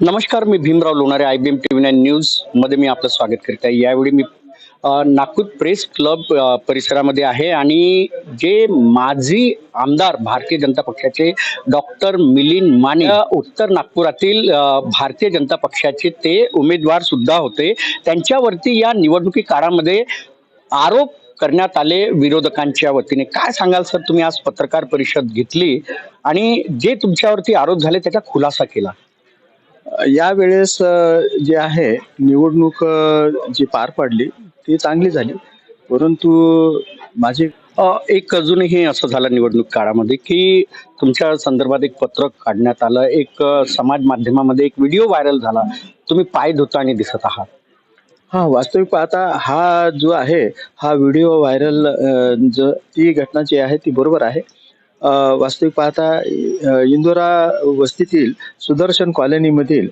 नमस्कार मी Bhimrao Lonare I B M T V nine न्यूजमध्ये मी आपलं स्वागत करत आहे. यावेळी मी नागपूर प्रेस क्लब परिसरामध्ये आहे आणि जे माजी आमदार भारतीय जनता पक्षाचे डॉक्टर मिलिंद माने उत्तर नागपुरातील भारतीय जनता पक्षाचे ते उमेदवार सुद्धा होते. त्यांच्यावरती या निवडणुकी काळामध्ये आरोप करण्यात आले विरोधकांच्या वतीने. काय सांगाल सर? तुम्ही आज पत्रकार परिषद घेतली आणि जे तुमच्यावरती आरोप झाले त्याचा खुलासा केला. या वेळेस जे आहे निवडणूक जी पार पडली ती चांगली झाली. परंतु माझी एक अजूनही असं झालं निवडणूक काळामध्ये की तुमच्या संदर्भात एक पत्रक काढण्यात आलं एक समाज माध्यमामध्ये एक व्हिडिओ व्हायरल झाला. तुम्ही पाय धुताना दिसत आहात. हा वास्तविक पाहता हा जो आहे हा व्हिडिओ व्हायरल ज ती घटना जी आहे ती बरोबर आहे. वास्तविक पाहता इंदोरा वस्तीतील सुदर्शन कॉलनीमधील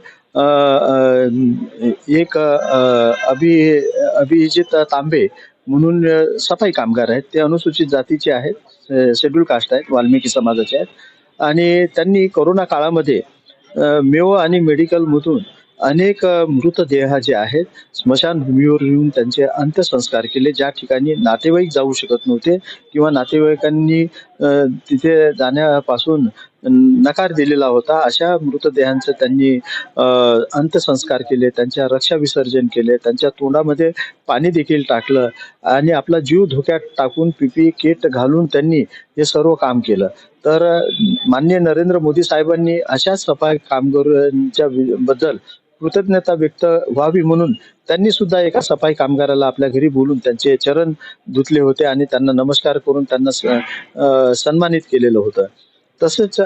एक अभि अभिजित तांबे म्हणून सफाई कामगार आहेत. ते अनुसूचित जातीचे आहेत शेड्यूल कास्ट आहेत वाल्मिकी समाजाचे आहेत. आणि त्यांनी कोरोना काळामध्ये मेव आणि मेडिकलमधून अनेक मृतदेह जे आहेत स्मशानभूमीवर येऊन त्यांचे अंत्यसंस्कार केले. ज्या ठिकाणी नातेवाईक जाऊ शकत नव्हते किंवा नातेवाईकांनी तिथे जाण्यापासून नकार दिलेला होता. अशा मृतदेहांचं त्यांनी अंत्यसंस्कार केले त्यांच्या रक्षा विसर्जन केले त्यांच्या तोंडामध्ये पाणी देखील टाकलं आणि आपला जीव धोक्यात टाकून पीपी किट घालून त्यांनी हे सर्व काम केलं. तर माननीय नरेंद्र मोदी साहेबांनी अशाच सफाई कामगारांच्या बद्दल कृतज्ञता व्यक्त व्हावी म्हणून त्यांनी सुद्धा एका सफाई कामगाराला आपल्या घरी बोलून त्यांचे चरण धुतले होते आणि त्यांना नमस्कार करून त्यांना स- सन्मानित केलेलं होतं. तसेच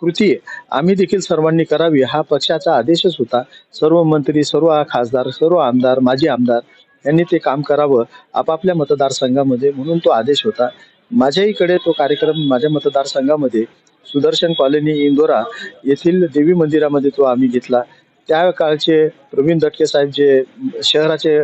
कृती आम्ही देखील सर्वांनी करावी हा पक्षाचा आदेशच होता. सर्व मंत्री सर्व खासदार सर्व आमदार माजी आमदार यांनी ते काम करावं आपापल्या मतदारसंघामध्ये म्हणून तो आदेश होता. माझ्याहीकडे तो कार्यक्रम माझ्या मतदारसंघामध्ये सुदर्शन कॉलनी इंदोरा येथील देवी मंदिरामध्ये तो आम्ही घेतला. त्या काळचे प्रवीण दटके साहेब जे शहराचे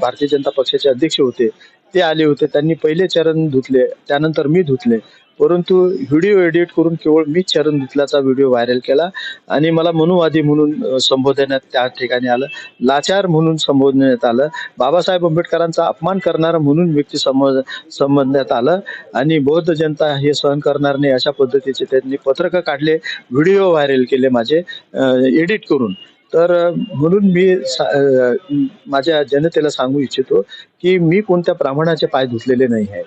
भारतीय जनता पक्षाचे अध्यक्ष होते ते आले होते. त्यांनी पहिले चरण धुतले त्यानंतर मी धुतले. परंतु व्हिडिओ एडिट करून केवळ मी चरण दितलाचा व्हिडिओ व्हायरल केला आणि मला मनुवादी म्हणून संबोधण्यात त्या ठिकाणी आलं. लाचार म्हणून संबोधण्यात आलं. बाबासाहेब आंबेडकरांचा अपमान करणारा म्हणून व्यक्ती संबोध संबोधण्यात आलं. आणि बौद्ध जनता हे सहन करणार नाही अशा पद्धतीचे त्यांनी पत्रकं काढले व्हिडिओ व्हायरल केले माझे एडिट करून. तर म्हणून मी माझ्या जनतेला सांगू इच्छितो की मी कोणत्या ब्राह्मणाचे पाय धुतलेले नाही आहेत.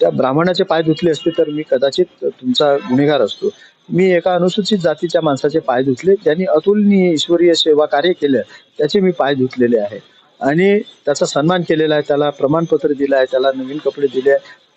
त्या ब्राह्मणाचे पाय धुतले असते तर मी कदाचित तुमचा गुन्हेगार असतो. मी एका अनुसूचित जातीच्या माणसाचे पाय धुतले ज्यांनी अतुलनीय ईश्वरीय सेवा कार्य केलं त्याचे मी पाय धुतलेले आहे. आणि त्याचा सन्मान केलेला आहे त्याला प्रमाणपत्र दिलं आहे त्याला नवीन कपडे दिले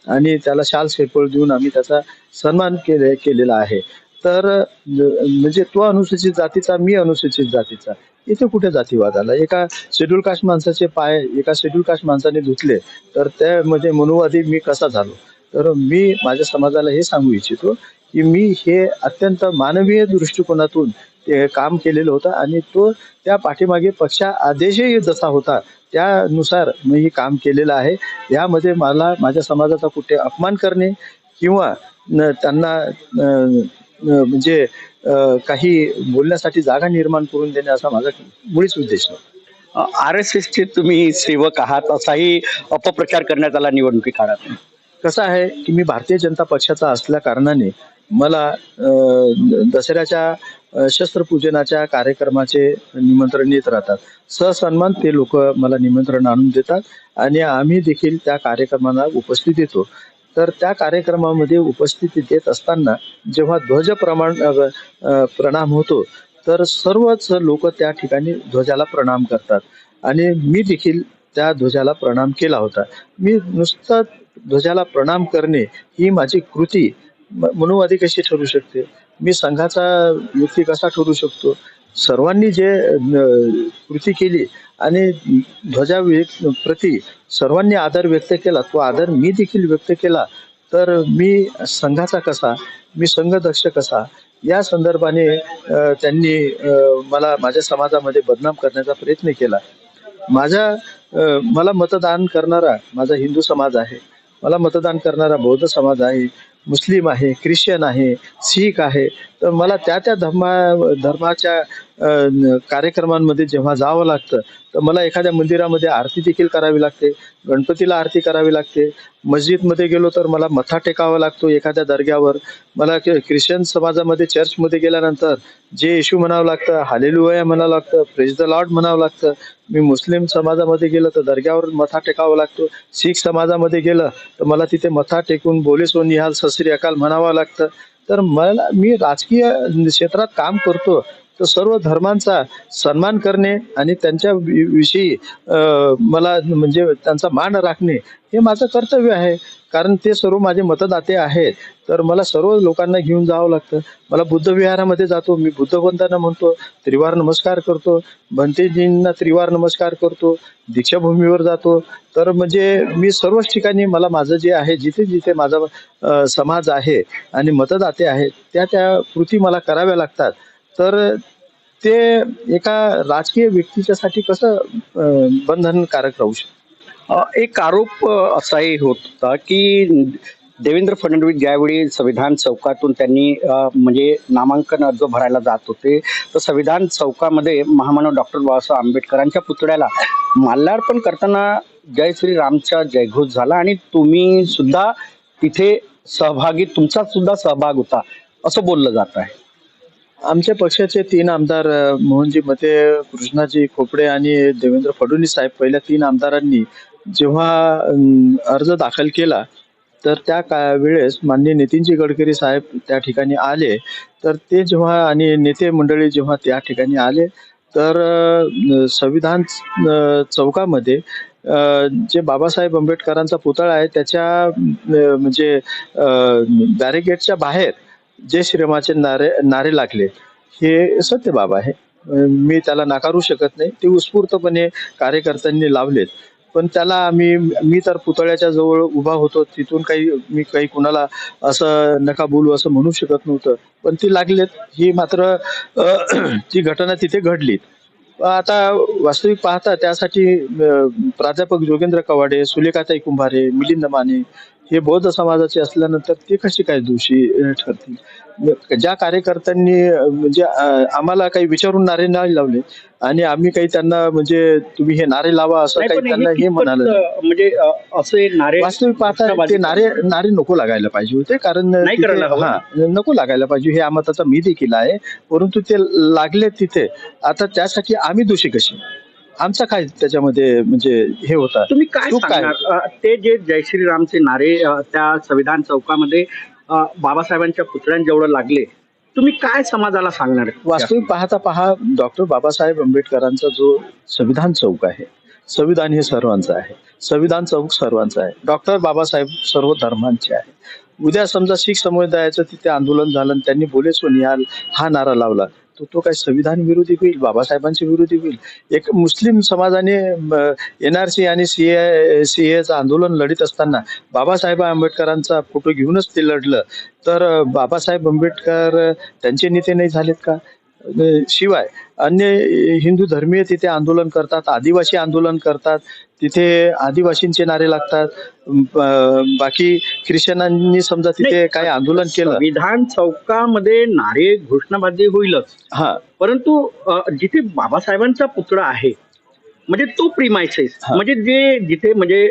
आणि त्याला शाल शेपळ देऊन आम्ही त्याचा सन्मान केले केलेला आहे. तर म्हणजे तो अनुसूचित जातीचा मी अनुसूचित जातीचा. इथे कुठे जातीवाद आला एका शेड्यूल कास्ट माणसाचे पाय एका शेड्यूल कास्ट माणसाने धुतले तर त्यामध्ये म्हणजे मनुवादी मी कसा झालो? तर मी माझ्या समाजाला हे सांगू इच्छितो की मी हे अत्यंत मानवीय दृष्टिकोनातून ते काम केलेलं होतं आणि तो त्या पाठीमागे पक्षा आदेशही जसा होता त्यानुसार मी हे काम केलेलं आहे. यामध्ये मला माझ्या समाजाचा कुठे अपमान करणे किंवा न त्यांना म्हणजे काही बोलण्यासाठी जागा निर्माण करून देणे असा माझा मुळीच उद्देश नाही. आर एस एसचे तुम्ही सेवक आहात असाही अपप्रचार करण्यात आला निवडणुकी काळात कसं आहे की मी भारतीय जनता पक्षाचा असल्या कारणाने मला दसऱ्याच्या शस्त्रपूजनाच्या कार्यक्रमाचे निमंत्रण येत राहतात. सहसन्मान ते लोक मला निमंत्रण आणून देतात आणि आम्ही देखील त्या कार्यक्रमाला उपस्थित येतो. तर त्या कार्यक्रमामध्ये उपस्थिती देत असताना जेव्हा ध्वज प्रमाण प्रणाम होतो तर सर्वच लोक त्या ठिकाणी ध्वजाला प्रणाम करतात. आणि मी देखील त्या ध्वजाला प्रणाम केला होता. मी नुसतं ध्वजाला प्रणाम करणे ही माझी कृती. म- मनुवादी कशी ठरू शकते? मी संघाचा व्यक्ती कसा ठरू शकतो? सर्वांनी जे कृती केली आणि ध्वजा व्य- प्रती सर्वांनी आदर व्यक्त केला तो आदर मी देखील व्यक्त केला तर मी संघाचा कसा मी संघदक्ष कसा या संदर्भाने त्यांनी मला माझ्या समाजामध्ये बदनाम करण्याचा प्रयत्न केला. माझ्या मला मतदान करणारा माझा हिंदू समाज आहे मला मतदान करणारा बौद्ध समाज आहे मुस्लिम आहे ख्रिश्चन आहे शीख आहे तर मला त्या त्या धर्मा धर्माच्या कार्यक्रमांमध्ये जेव्हा जावं लागतं तर मला एखाद्या मंदिरामध्ये आरती देखील करावी लागते गणपतीला आरती करावी लागते. मस्जिदमध्ये गेलो तर मला मथा टेकावा लागतो एखाद्या दर्ग्यावर. मला ख्रिश्चन समाजामध्ये चर्चमध्ये गेल्यानंतर जे येशू म्हणावं लागतं हालेलुया म्हणावं लागतं प्रेज द लॉर्ड म्हणावं लागतं. मी मुस्लिम समाजामध्ये गेलं तर दर्ग्यावर मथा टेकावा लागतो. शीख समाजामध्ये गेलं तर मला तिथे मथा टेकून बोले सोनिहाल ससरी अकाल म्हणावं लागतं. तर मला मी राजकीय क्षेत्रात काम करतो तर सर्व धर्मांचा सन्मान करणे आणि त्यांच्या वि- विषयी मला म्हणजे त्यांचा मान राखणे हे माझं कर्तव्य आहे. कारण ते सर्व माझे मतदाते आहेत. तर मला सर्व लोकांना घेऊन जावं लागतं. मला बुद्ध विहारामध्ये जातो. मी बुद्ध म्हणतो. त्रिवार नमस्कार करतो. भंतेजींना त्रिवार नमस्कार करतो. दीक्षाभूमीवर जातो. तर म्हणजे मी सर्वच ठिकाणी मला माझं जे आहे जिथे जिथे माझा समाज आहे आणि मतदाते आहेत त्या त्या कृती मला कराव्या लागतात. तर ते एका राजकीय व्यक्तीच्यासाठी कसं बंधनकारक राहू शकतं? एक आरोप असाही होत होता की देवेंद्र फडणवीस ज्यावेळी संविधान चौकातून त्यांनी म्हणजे नामांकन अर्ज भरायला जात होते तर संविधान चौकामध्ये महामानव डॉक्टर बाबासाहेब आंबेडकरांच्या पुतळ्याला माल्यार्पण करताना जय श्रीरामचा जयघोष झाला आणि तुम्ही सुद्धा तिथे सहभागी तुमचा सुद्धा सहभाग होता असं बोललं जात आहे. आमच्या पक्षाचे तीन आमदार मोहनजी मते कृष्णाजी खोपडे आणि देवेंद्र फडणवीस साहेब पहिल्या तीन आमदारांनी जेव्हा अर्ज दाखल केला तर त्या का वेळेस माननीय नितीनजी गडकरी साहेब त्या ठिकाणी आले. तर ते जेव्हा आणि नेते मंडळी जेव्हा त्या ठिकाणी आले तर संविधान चौकामध्ये जे बाबासाहेब आंबेडकरांचा पुतळा आहे त्याच्या म्हणजे बॅरिगेटच्या बाहेर जय श्रीरामाचे नारे नारे लागले. हे सत्य बाब आहे. मी त्याला नाकारू शकत नाही. ते उत्स्फूर्तपणे कार्यकर्त्यांनी लावलेत. पण त्याला आम्ही मी तर पुतळ्याच्या जवळ उभा होतो. तिथून काही मी काही कुणाला असं नका बोलू असं म्हणू शकत नव्हतं. पण ती लागलेत. ही मात्र ती घटना तिथे घडली आता वास्तविक पाहता त्यासाठी प्राध्यापक जोगेंद्र कवाडे सुलेखाताई कुंभारे मिलिंद माने हे बौद्ध समाजाचे असल्यानंतर ते कसे काय दोषी ठरतील? ज्या कार्यकर्त्यांनी म्हणजे आम्हाला काही विचारून नारे नाही लावले आणि आम्ही काही त्यांना म्हणजे तुम्ही हे नारे लावा असं काही त्यांना हे म्हणालं म्हणजे असे नारे वास्तविक पाहता ते नारे नारे नको लागायला पाहिजे होते कारण. हा नको लागायला पाहिजे. हे मताचा मी देखील आहे परंतु ते लागले तिथे. आता त्यासाठी आम्ही दोषी कशी आमचा काय त्याच्यामध्ये म्हणजे हे होता? तुम्ही काय तू काय? सांगणार? अ, ते जे जय श्रीरामचे नारे अ, त्या संविधान चौकामध्ये अ, बाबासाहेबांच्या पुतळ्यांजवळ लागले तुम्ही काय समाजाला सांगणार? वास्तविक पाहता पहा डॉक्टर बाबासाहेब आंबेडकरांचा जो संविधान चौक आहे संविधान हे सर्वांचं आहे संविधान चौक सर्वांचं आहे. डॉक्टर बाबासाहेब सर्व धर्मांचे आहे. उद्या समजा शीख समुदायाचं तिथे आंदोलन झालं आणि त्यांनी बोले सो निहाल हा नारा लावला. तर तो काय संविधान विरोधी होईल बाबासाहेबांच्या विरोधी होईल? एक मुस्लिम समाजाने एनआरसी आणि सी ए सी एचं आंदोलन लढीत असताना बाबासाहेब आंबेडकरांचा फोटो घेऊनच ते लढलं. तर बाबासाहेब आंबेडकर त्यांचे नेते नाही झालेत का? शिवाय अन्य हिंदू धर्मीय तिथे आंदोलन करतात आदिवासी आंदोलन करतात तिथे आदिवासींचे नारे लागतात. बाकी ख्रिश्चनांनी समजा तिथे काही आंदोलन केलं. संविधान चौकामध्ये नारे घोषणाबाजी होईलच. हा. परंतु जिथे बाबासाहेबांचा पुतळा आहे म्हणजे तो प्रिमायसेस. म्हणजे जे जिथे म्हणजे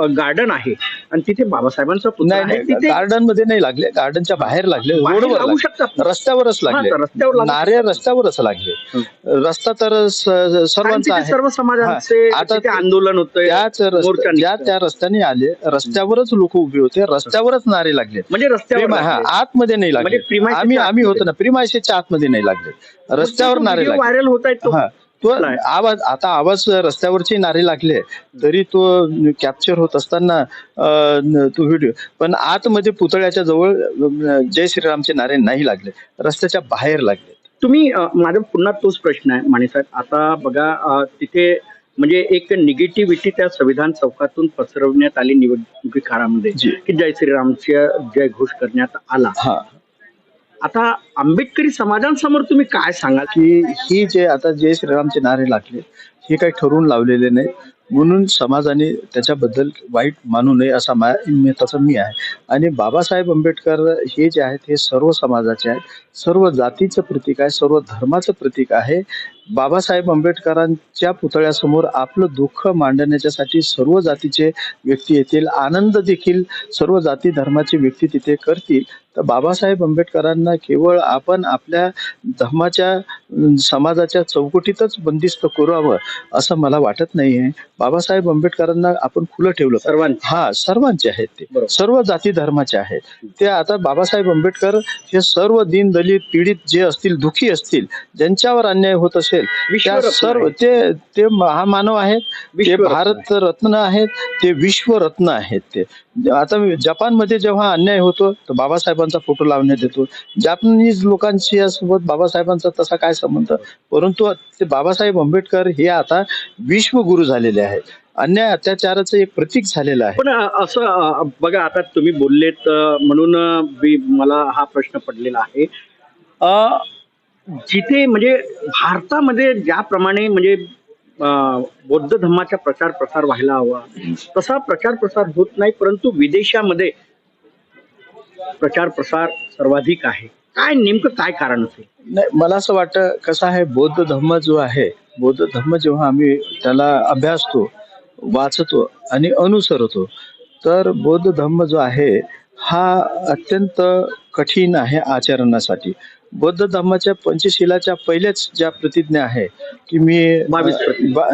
गार्डन आहे. आणि तिथे बाबासाहेबांचा पुतळा नाही आहे. नाही तिथे गार्डनमध्ये नाही लागले. गार्डनच्या बाहेर लागले. बाहेर रोडवर लागले. शकतात. रस्त्यावरच हा, लागले. रस्त्यावर लागू नारे रस्त्यावरच लागले. रस्ता तर स- कारण सर्वांचा तिथे आहे. सर्व समाजांचे हा, आता तिथे ते- आंदोलन होतंय त्याच रस्त्या ज्या. त्या रस्त्याने आले रस्त्यावरच लोक उभे होते रस्त्यावरच नारे लागले. म्हणजे रस्त्यावर प्रिमा- हा, लागले. आतमध्ये नाही लागले. म्हणजे प्रिमायसेसच्या आम्ही आम्ही आतमध्ये. होतो ना प्रिमायसेच्या आतमध्ये नाही लागले. रस्त्यावर नारे लागले. व्हायरल होत आहेत तो? हा. तो नाही. आवाज आता आवाज रस्त्यावरचे नारे लागले तरी तो कॅप्चर होत असताना तो व्हिडिओ पण आतमध्ये पुतळ्याच्या जवळ जय श्रीरामचे नारे नाही लागले रस्त्याच्या बाहेर लागले तुम्ही माझा पुन्हा तोच प्रश्न आहे माने साहेब आता बघा तिथे म्हणजे एक निगेटिव्हिटी त्या संविधान चौकातून पसरवण्यात आली निवडणुकी काळामध्ये. की जय श्रीरामच्या जय घोष करण्यात आला आता आंबेडकरी समाजांसमोर तुम्ही काय सांगाल? की ही जे आता जय श्रीरामचे नारे लागले हे काही ठरवून लावलेले नाही. म्हणून समाजाने त्याच्याबद्दल वाईट मानू नये असा मा तसं मी आहे. आणि बाबासाहेब आंबेडकर हे जे आहेत हे सर्व समाजाचे आहेत. सर्व जातीचं प्रतीक आहे सर्व धर्माचं प्रतीक आहे. बाबासाहेब आंबेडकरांच्या पुतळ्यासमोर आपलं दुःख मांडण्याच्यासाठी सर्व जातीचे व्यक्ती येतील आनंद देखील सर्व जाती धर्माचे व्यक्ती तिथे करतील. तर बाबासाहेब आंबेडकरांना केवळ आपण आपल्या धर्माच्या समाजाच्या चौकटीतच बंदिस्त करावं असं मला वाटत नाही आहे बाबासाहेब आंबेडकरांना आपण खुलं ठेवलं. सर्वांचे. हा सर्वांचे आहेत ते. सर्व जाती धर्माचे आहेत. ते आता बाबासाहेब आंबेडकर हे सर्व दीन दलित पीडित जे असतील दुखी असतील ज्यांच्यावर अन्याय होत असेल त्या विश्वरत्न सर्व. ते ते महामानव आहेत ते भारत रत्न आहेत ते विश्वरत्न आहेत ते. आता जपानमध्ये जेव्हा अन्याय होतो तर बाबासाहेबांचा फोटो लावण्यात येतो. जपानीज लोकांशी यासोबत बाबासाहेबांचा तसा काय संबंध? परंतु ते बाबासाहेब आंबेडकर हे आता विश्वगुरु झालेले आहेत. अन्याय अत्याचाराचं एक प्रतीक झालेलं आहे. पण असं बघा आता तुम्ही बोललेत म्हणून मला हा प्रश्न पडलेला आहे. जिथे म्हणजे भारतामध्ये ज्याप्रमाणे म्हणजे बौद्ध धर्माचा प्रचार प्रसार व्हायला हवा तसा प्रचार प्रसार होत नाही परंतु विदेशामध्ये प्रचार प्रसार सर्वाधिक आहे. काय नेमकं काय कारण असेल? नाही मला असं वाटतं कसं आहे बौद्ध धर्म जो आहे बौद्ध धर्म जेव्हा आम्ही त्याला अभ्यासतो वाचतो आणि अनुसरतो तर बौद्ध धर्म जो आहे हा अत्यंत कठीण आहे आचरणासाठी. बौद्ध धर्माच्या पंचशिलाच्या पहिल्याच ज्या प्रतिज्ञा आहे की मी बावीस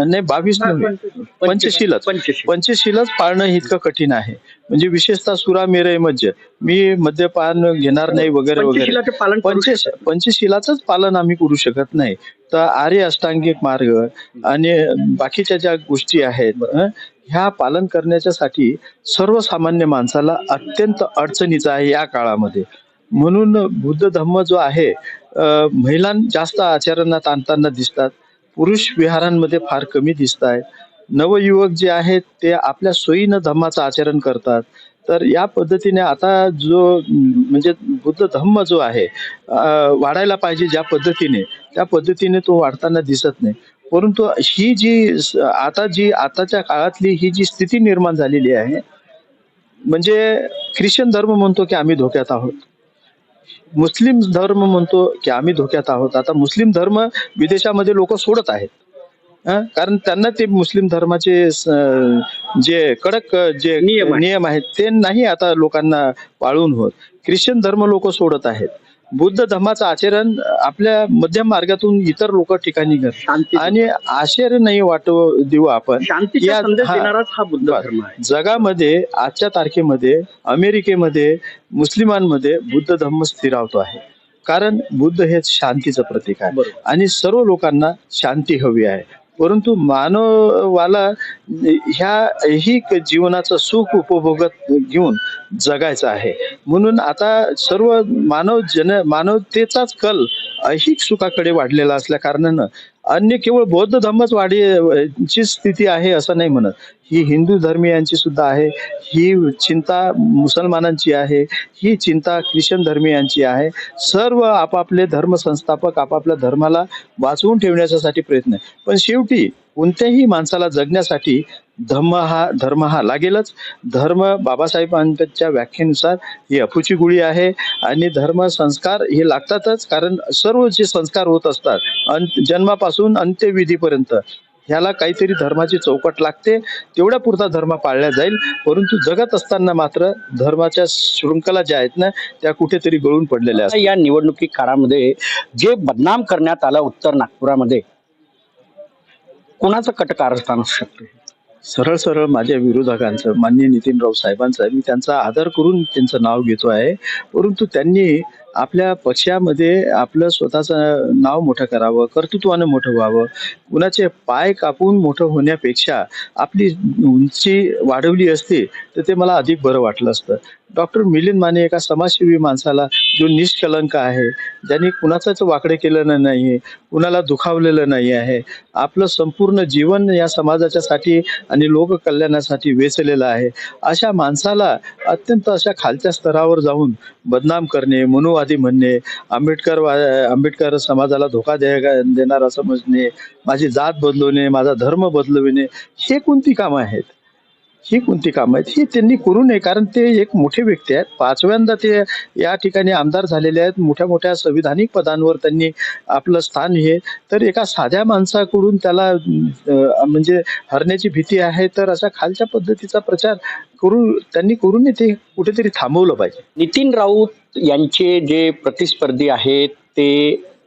नाही बावीस नव्हे पंचशीलच. पंचशील. पंचशीलच पाळणं इतकं कठीण आहे. म्हणजे विशेषतः सुरा मेरे मज्ज. मी मद्यपान घेणार नाही वगैरे वगैरे. पंचशीलाचे पालन करू पंच शकतात. पंचशिलाचंच पालन आम्ही करू शकत नाही. तर आर्य अष्टांगिक मार्ग आणि बाकीच्या ज्या गोष्टी आहेत हं, ह्या पालन करण्याच्यासाठी सर्वसामान्य माणसाला अत्यंत अडचणीचा आहे या काळामध्ये. म्हणून बुद्ध धम्म जो आहे महिला महिलां जास्त आचरणात आणताना दिसतात. पुरुष विहारांमध्ये फार कमी दिसत आहेत नवयुवक जे आहेत ते आपल्या सोयीनं धम्माचं आचरण करतात. तर या पद्धतीने आता जो म्हणजे बुद्ध धम्म जो आहे वाढायला पाहिजे ज्या पद्धतीने त्या पद्धतीने तो वाढताना दिसत नाही. परंतु ही जी आता जी आताच्या काळातली ही जी स्थिती निर्माण झालेली आहे म्हणजे ख्रिश्चन धर्म म्हणतो की आम्ही धोक्यात आहोत. मुस्लिम धर्म म्हणतो की आम्ही धोक्यात आहोत आता मुस्लिम धर्म विदेशामध्ये लोक सोडत आहेत? कारण त्यांना ते मुस्लिम धर्माचे जे कडक जे. नियम आहेत ते नाही आता लोकांना पाळून होत ख्रिश्चन धर्म लोक सोडत आहेत बुद्ध धर्माचं आचरण आपल्या मध्यम मार्गातून इतर लोक ठिकाणी करतात आणि आश्चर्य नाही वाटव देऊ आपण. या- हा. बुद्ध. धर्म जगामध्ये आजच्या तारखेमध्ये अमेरिकेमध्ये मुस्लिमांमध्ये बुद्ध धर्म स्थिरावतो आहे. कारण बुद्ध हे शांतीचं प्रतीक आहे. आणि सर्व लोकांना शांती हवी आहे. परंतु मानवाला ह्या ऐहिक जीवनाचं सुख उपभोगत घेऊन जगायचं आहे. म्हणून आता सर्व मानव जन मानवतेचाच कल ऐहिक सुखाकडे वाढलेला असल्या कारणानं अन्य केवळ बौद्ध धर्मच वाढीची स्थिती आहे असं नाही म्हणत. ही हिंदू धर्मीयांची सुद्धा आहे ही चिंता मुसलमानांची आहे ही चिंता ख्रिश्चन धर्मीयांची आहे. सर्व आपापले धर्म संस्थापक आपापल्या धर्माला वाचवून ठेवण्यासाठी प्रयत्न आहे. पण शेवटी कोणत्याही माणसाला जगण्यासाठी धर्म हा धर्म हा लागेलच. धर्म बाबासाहेबांच्या व्याख्येनुसार ही अफूची गुळी आहे आणि धर्म संस्कार हे लागतातच कारण सर्व जे संस्कार होत असतात अंत जन्मापासून अंत्यविधीपर्यंत ह्याला काहीतरी धर्माची चौकट लागते. तेवढ्या पुरता धर्म पाळला जाईल परंतु जगत असताना मात्र धर्माच्या शृंखला ज्या आहेत ना त्या कुठेतरी गळून पडलेल्या असतात या निवडणुकी काळामध्ये जे बदनाम करण्यात आलं उत्तर नागपुरामध्ये कोणाचं कटकारस्थान असू शकते? सरळ सरळ माझ्या विरोधकांचं माननीय नितीनराव साहेबांचं मी त्यांचा आदर करून त्यांचं नाव घेतो आहे. परंतु त्यांनी आपल्या पक्षामध्ये आपलं स्वतःचं नाव मोठं करावं कर्तृत्वानं मोठं व्हावं कुणाचे पाय कापून मोठं होण्यापेक्षा आपली उंची वाढवली असती तर ते मला अधिक बरं वाटलं असतं. डॉक्टर मिलिंद माने एका समाजसेवी माणसाला जो निष्कलंक आहे ज्यांनी कुणाचंच वाकडे केलेलं नाही आहे कुणाला दुखावलेलं नाही आहे आपलं संपूर्ण जीवन या समाजाच्यासाठी आणि लोककल्याणासाठी वेचलेलं आहे. अशा माणसाला अत्यंत अशा खालच्या स्तरावर जाऊन बदनाम करणे मनोवा हिंदुत्ववादी म्हणणे आंबेडकर आंबेडकर समाजाला धोका दे देणारा समजणे माझी जात बदलवणे माझा धर्म बदलविणे हे कोणती कामं आहेत? ही कोणती कामं आहेत? ही त्यांनी करू नये कारण ते एक मोठे व्यक्ती आहेत. पाचव्यांदा ते या ठिकाणी आमदार झालेले आहेत. मोठ्या मोठ्या संविधानिक पदांवर त्यांनी आपलं स्थान हे तर एका साध्या माणसाकडून त्याला म्हणजे हरण्याची भीती आहे तर अशा खालच्या पद्धतीचा प्रचार करू त्यांनी करू नये ते कुठेतरी थांबवलं पाहिजे. नितीन राऊत यांचे जे प्रतिस्पर्धी आहेत ते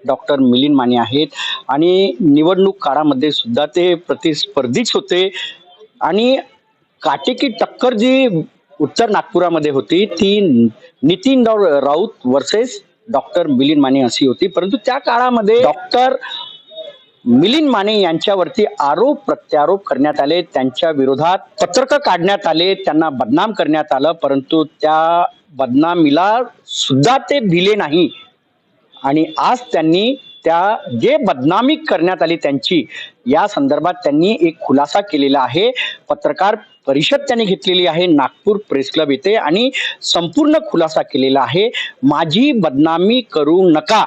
डॉक्टर मिलिंद माने आहेत आणि निवडणूक काळामध्ये सुद्धा ते प्रतिस्पर्धीच होते. आणि काटेकी टक्कर जी उत्तर नागपुरामध्ये होती ती नितीन राव- राऊत वर्सेस डॉक्टर मिलिंद माने अशी होती. परंतु त्या काळामध्ये डॉक्टर मिलिंद माने यांच्यावरती आरोप प्रत्यारोप करण्यात आले. त्यांच्या विरोधात पत्रक काढण्यात आले. त्यांना बदनाम करण्यात आलं. परंतु त्या बदनामीला सुद्धा ते दिले नाही. आणि आज त्यांनी त्या जे बदनामी करण्यात आली त्यांची या संदर्भात त्यांनी एक खुलासा केलेला आहे. पत्रकार परिषद त्यांनी घेतलेली आहे नागपूर प्रेस क्लब येथे आणि संपूर्ण खुलासा केलेला आहे माझी बदनामी करू नका.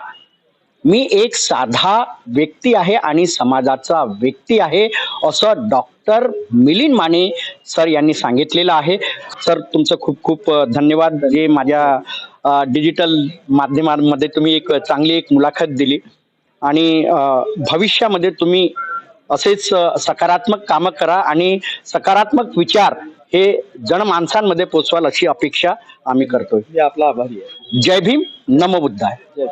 मी एक साधा व्यक्ती आहे आणि समाजाचा व्यक्ती आहे असं डॉक्टर मिलिंद माने सर यांनी सांगितलेलं आहे. सर तुमचं खूप खूप धन्यवाद. जे माझ्या डिजिटल माध्यमांमध्ये तुम्ही एक चांगली एक मुलाखत दिली. आणि भविष्यामध्ये तुम्ही असेच सकारात्मक कामं करा आणि सकारात्मक विचार हे जनमानसांमध्ये पोचवाल अशी अपेक्षा आम्ही करतोय. आपला आभारी आहे. जय भीम नमो बुद्धाय. जय